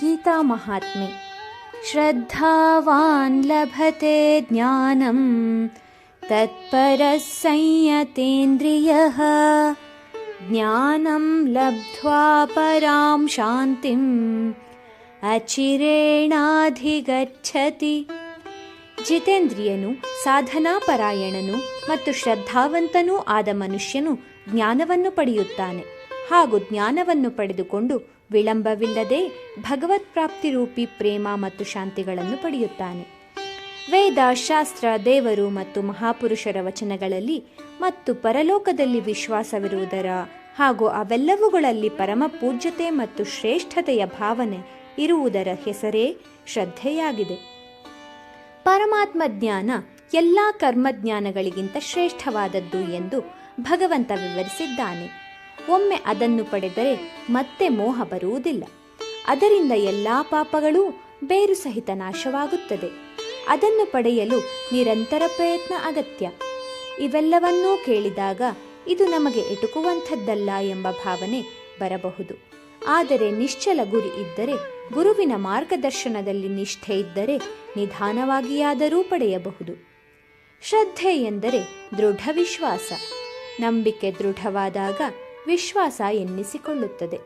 गीतामहात्म्ये श्रद्धावान् लभते ज्ञानं तत्परः संयतेन्द्रियः ज्ञानं लब्ध्वा परां शान्तिम् ಅಚಿರೇಣಾಧಿಗಚ್ಚತಿ ಜಿತೇಂದ್ರಿಯನು ಸಾಧನಾಪರಾಯಣನು ಮತ್ತು ಶ್ರದ್ಧಾವಂತನೂ ಆದ ಮನುಷ್ಯನು ಜ್ಞಾನವನ್ನು ಪಡೆಯುತ್ತಾನೆ ಹಾಗೂ ಜ್ಞಾನವನ್ನು ಪಡೆದುಕೊಂಡು ವಿಳಂಬವಿಲ್ಲದೆ ಭಗವತ್ ಪ್ರಾಪ್ತಿ ರೂಪಿ ಪ್ರೇಮ ಮತ್ತು ಶಾಂತಿಗಳನ್ನು ಪಡೆಯುತ್ತಾನೆ. ವೇದ, ಶಾಸ್ತ್ರ, ದೇವರು ಮತ್ತು ಮಹಾಪುರುಷರ ವಚನಗಳಲ್ಲಿ ಮತ್ತು ಪರಲೋಕದಲ್ಲಿ ವಿಶ್ವಾಸವಿರುವುದರ ಹಾಗೂ ಅವೆಲ್ಲವುಗಳಲ್ಲಿ ಪರಮ ಪೂಜ್ಯತೆ ಮತ್ತು ಶ್ರೇಷ್ಠತೆಯ ಭಾವನೆ ಇರುವುದರ ಹೆಸರೇ ಶ್ರದ್ಧೆಯಾಗಿದೆ. ಪರಮಾತ್ಮ ಜ್ಞಾನ ಎಲ್ಲ ಕರ್ಮಜ್ಞಾನಗಳಿಗಿಂತ ಶ್ರೇಷ್ಠವಾದದ್ದು ಎಂದು ಭಗವಂತ ವಿವರಿಸಿದ್ದಾನೆ. ಒಮ್ಮೆ ಅದನ್ನು ಪಡೆದರೆ ಮತ್ತೆ ಮೋಹ ಬರುವುದಿಲ್ಲ. ಅದರಿಂದ ಎಲ್ಲಾ ಪಾಪಗಳೂ ಬೇರು ಸಹಿತ ನಾಶವಾಗುತ್ತದೆ. ಅದನ್ನು ಪಡೆಯಲು ನಿರಂತರ ಪ್ರಯತ್ನ ಅಗತ್ಯ. ಇವೆಲ್ಲವನ್ನೂ ಕೇಳಿದಾಗ ಇದು ನಮಗೆ ಎಟುಕುವಂಥದ್ದಲ್ಲ ಎಂಬ ಭಾವನೆ ಬರಬಹುದು. ಆದರೆ ನಿಶ್ಚಲ ಗುರಿ ಇದ್ದರೆ, ಗುರುವಿನ ಮಾರ್ಗದರ್ಶನದಲ್ಲಿ ನಿಷ್ಠೆ ಇದ್ದರೆ ನಿಧಾನವಾಗಿಯಾದರೂ ಪಡೆಯಬಹುದು. ಶ್ರದ್ಧೆ ಎಂದರೆ ದೃಢ ವಿಶ್ವಾಸ. ನಂಬಿಕೆ ದೃಢವಾದಾಗ ವಿಶ್ವಾಸ ಎನ್ನಿಸಿಕೊಳ್ಳುತ್ತದೆ.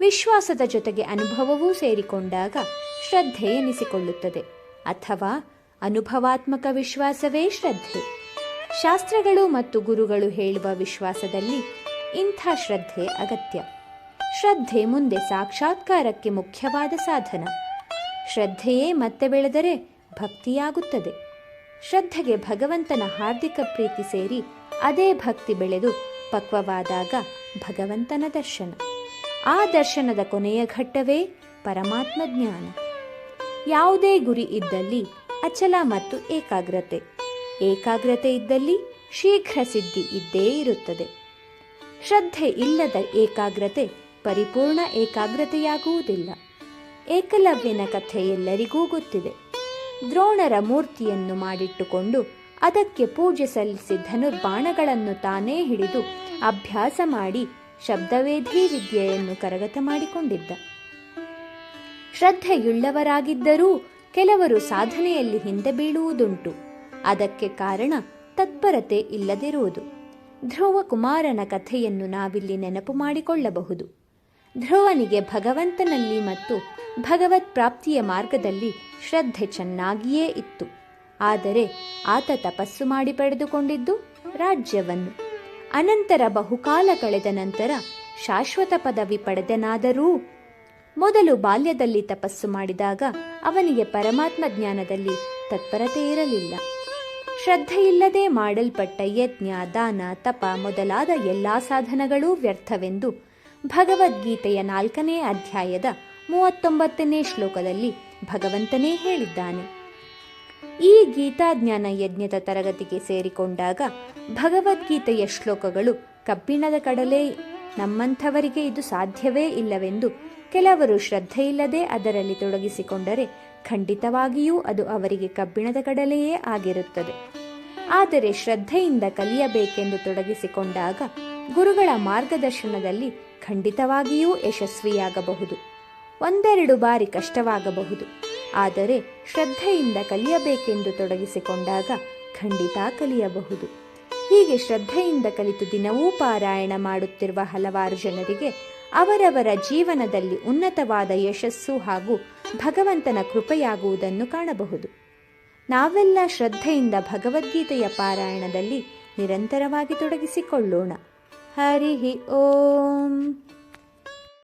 ವಿಶ್ವಾಸದ ಜೊತೆಗೆ ಅನುಭವವೂ ಸೇರಿಕೊಂಡಾಗ ಶ್ರದ್ಧೆ ಎನಿಸಿಕೊಳ್ಳುತ್ತದೆ ಅಥವಾ ಅನುಭವಾತ್ಮಕ ವಿಶ್ವಾಸವೇ ಶ್ರದ್ಧೆ. ಶಾಸ್ತ್ರಗಳು ಮತ್ತು ಗುರುಗಳು ಹೇಳುವ ವಿಶ್ವಾಸದಲ್ಲಿ ಇಂಥ ಶ್ರದ್ಧೆ ಅಗತ್ಯ. ಶ್ರದ್ಧೆ ಮುಂದೆ ಸಾಕ್ಷಾತ್ಕಾರಕ್ಕೆ ಮುಖ್ಯವಾದ ಸಾಧನ. ಶ್ರದ್ಧೆಯೇ ಮತ್ತೆ ಬೆಳೆದರೆ ಭಕ್ತಿಯಾಗುತ್ತದೆ. ಶ್ರದ್ಧೆಗೆ ಭಗವಂತನ ಹಾರ್ದಿಕ ಪ್ರೀತಿ ಸೇರಿ ಅದೇ ಭಕ್ತಿ ಬೆಳೆದು ಪಕ್ವವಾದಾಗ ಭಗವಂತನ ದರ್ಶನ. ಆ ದರ್ಶನದ ಕೊನೆಯ ಘಟ್ಟವೇ ಪರಮಾತ್ಮ ಜ್ಞಾನ. ಯಾವುದೇ ಗುರಿ ಇದ್ದಲ್ಲಿ ಅಚಲ ಮತ್ತು ಏಕಾಗ್ರತೆ. ಏಕಾಗ್ರತೆ ಇದ್ದಲ್ಲಿ ಶೀಘ್ರ ಸಿದ್ಧಿ ಇದ್ದೇ ಇರುತ್ತದೆ. ಶ್ರದ್ಧೆ ಇಲ್ಲದ ಏಕಾಗ್ರತೆ ಪರಿಪೂರ್ಣ ಏಕಾಗ್ರತೆಯಾಗುವುದಿಲ್ಲ. ಏಕಲವ್ಯನ ಕಥೆ ಎಲ್ಲರಿಗೂ ಗೊತ್ತಿದೆ. ದ್ರೋಣರ ಮೂರ್ತಿಯನ್ನು ಮಾಡಿಟ್ಟುಕೊಂಡು ಅದಕ್ಕೆ ಪೂಜೆ ಸಲ್ಲಿಸಿ ಧನುರ್ಬಾಣಗಳನ್ನು ತಾನೇ ಹಿಡಿದು ಅಭ್ಯಾಸ ಮಾಡಿ ಶಬ್ದವೇಧಿ ವಿದ್ಯೆಯನ್ನು ಕರಗತ ಮಾಡಿಕೊಂಡಿದ್ದ. ಶ್ರದ್ಧೆಯುಳ್ಳವರಾಗಿದ್ದರೂ ಕೆಲವರು ಸಾಧನೆಯಲ್ಲಿ ಹಿಂದೆ ಬೀಳುವುದುಂಟು. ಅದಕ್ಕೆ ಕಾರಣ ತತ್ಪರತೆ ಇಲ್ಲದಿರುವುದು. ಧ್ರುವ ಕುಮಾರನ ಕಥೆಯನ್ನು ನಾವಿಲ್ಲಿ ನೆನಪು ಮಾಡಿಕೊಳ್ಳಬಹುದು. ಧ್ರುವನಿಗೆ ಭಗವಂತನಲ್ಲಿ ಮತ್ತು ಭಗವತ್ ಪ್ರಾಪ್ತಿಯ ಮಾರ್ಗದಲ್ಲಿ ಶ್ರದ್ಧೆ ಚೆನ್ನಾಗಿಯೇ ಇತ್ತು. ಆದರೆ ಆತ ತಪಸ್ಸು ಮಾಡಿ ಪಡೆದುಕೊಂಡಿದ್ದು ರಾಜ್ಯವನ್ನು. ಅನಂತರ ಬಹುಕಾಲ ಕಳೆದ ನಂತರ ಶಾಶ್ವತ ಪದವಿ ಪಡೆದನಾದರೂ ಮೊದಲು ಬಾಲ್ಯದಲ್ಲಿ ತಪಸ್ಸು ಮಾಡಿದಾಗ ಅವನಿಗೆ ಪರಮಾತ್ಮ ಜ್ಞಾನದಲ್ಲಿ ತತ್ಪರತೆ ಇರಲಿಲ್ಲ. ಶ್ರದ್ಧೆಯಿಲ್ಲದೆ ಮಾಡಲ್ಪಟ್ಟ ಯಜ್ಞ, ದಾನ, ತಪ ಮೊದಲಾದ ಎಲ್ಲಾ ಸಾಧನಗಳೂ ವ್ಯರ್ಥವೆಂದು ಭಗವದ್ಗೀತೆಯ ನಾಲ್ಕನೇ ಅಧ್ಯಾಯದ ಮೂವತ್ತೊಂಬತ್ತನೇ ಶ್ಲೋಕದಲ್ಲಿ ಭಗವಂತನೇ ಹೇಳಿದ್ದಾನೆ. ಈ ಗೀತಾಜ್ಞಾನ ಯಜ್ಞದ ತರಗತಿಗೆ ಸೇರಿಕೊಂಡಾಗ ಭಗವದ್ಗೀತೆಯ ಶ್ಲೋಕಗಳು ಕಬ್ಬಿಣದ ಕಡಲೆ, ನಮ್ಮಂಥವರಿಗೆ ಇದು ಸಾಧ್ಯವೇ ಇಲ್ಲವೆಂದು ಕೆಲವರು ಶ್ರದ್ಧೆಯಿಲ್ಲದೆ ಅದರಲ್ಲಿ ತೊಡಗಿಸಿಕೊಂಡರೆ ಖಂಡಿತವಾಗಿಯೂ ಅದು ಅವರಿಗೆ ಕಬ್ಬಿಣದ ಕಡಲೆಯೇ ಆಗಿರುತ್ತದೆ. ಆದರೆ ಶ್ರದ್ಧೆಯಿಂದ ಕಲಿಯಬೇಕೆಂದು ತೊಡಗಿಸಿಕೊಂಡಾಗ ಗುರುಗಳ ಮಾರ್ಗದರ್ಶನದಲ್ಲಿ ಖಂಡಿತವಾಗಿಯೂ ಯಶಸ್ವಿಯಾಗಬಹುದು. ಒಂದೆರಡು ಬಾರಿ ಕಷ್ಟವಾಗಬಹುದು. ಆದರೆ ಶ್ರದ್ಧೆಯಿಂದ ಕಲಿಯಬೇಕೆಂದು ತೊಡಗಿಸಿಕೊಂಡಾಗ ಖಂಡಿತ ಕಲಿಯಬಹುದು. ಹೀಗೆ ಶ್ರದ್ಧೆಯಿಂದ ಕಲಿತು ದಿನವೂ ಪಾರಾಯಣ ಮಾಡುತ್ತಿರುವ ಹಲವಾರು ಜನರಿಗೆ ಅವರವರ ಜೀವನದಲ್ಲಿ ಉನ್ನತವಾದ ಯಶಸ್ಸು ಹಾಗೂ ಭಗವಂತನ ಕೃಪೆಯಾಗುವುದನ್ನು ಕಾಣಬಹುದು. ನಾವೆಲ್ಲ ಶ್ರದ್ಧೆಯಿಂದ ಭಗವದ್ಗೀತೆಯ ಪಾರಾಯಣದಲ್ಲಿ ನಿರಂತರವಾಗಿ ತೊಡಗಿಸಿಕೊಳ್ಳೋಣ. ಹರಿ ಓಂ.